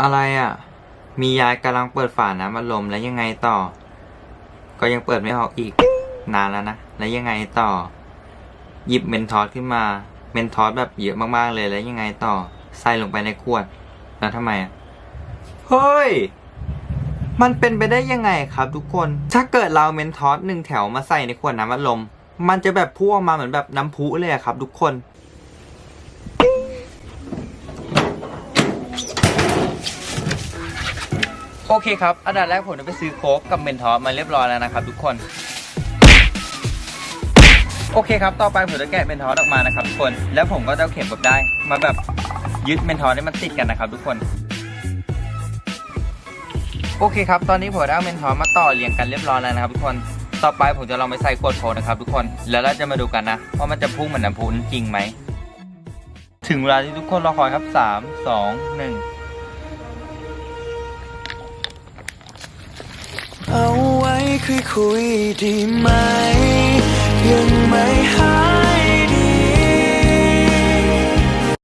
อะไรอะ มียายกำลังเปิดฝาน้ำอัดลมแล้วยังไงต่อ ก็ยังเปิดไม่ออกอีก นานแล้วนะ แล้วยังไงต่อ หยิบเมนทอสขึ้นมา เมนทอสแบบเยอะมากๆเลยแล้วยังไงต่อ ใส่ลงไปในขวด แล้วทำไมอะ เฮ้ย มันเป็นไปได้ยังไงครับทุกคน ถ้าเกิดเราเมนทอสหนึ่งแถวมาใส่ในขวดน้ำอัดลม มันจะแบบพุ่งออกมาเหมือนแบบน้ำพุเลยครับทุกคน โอเคครับ อันดับแรกผมจะไปซื้อโค้กกับเมนทอสมาเรียบร้อยแล้วนะครับทุกคน โอเคครับ ต่อไปผมจะแกะเมนทอสออกมานะครับทุกคน แล้วผมก็จะเข็มแบบได้ มาแบบยึดเมนทอสให้มันติดกันนะครับทุกคน โอเคครับ ตอนนี้ผมได้เอาเมนทอสมาต่อเรียงกันเรียบร้อยแล้วนะครับทุกคน ต่อไปผมจะลองไปใส่ขวดโค้กนะครับทุกคน แล้วเราจะมาดูกันนะว่ามันจะพุ่งเหมือนน้ำพุนจริงไหม ถึงเวลาที่ทุกคนรอคอยครับ 3 2 1 คุยคุยดีไหม ยังไม่หา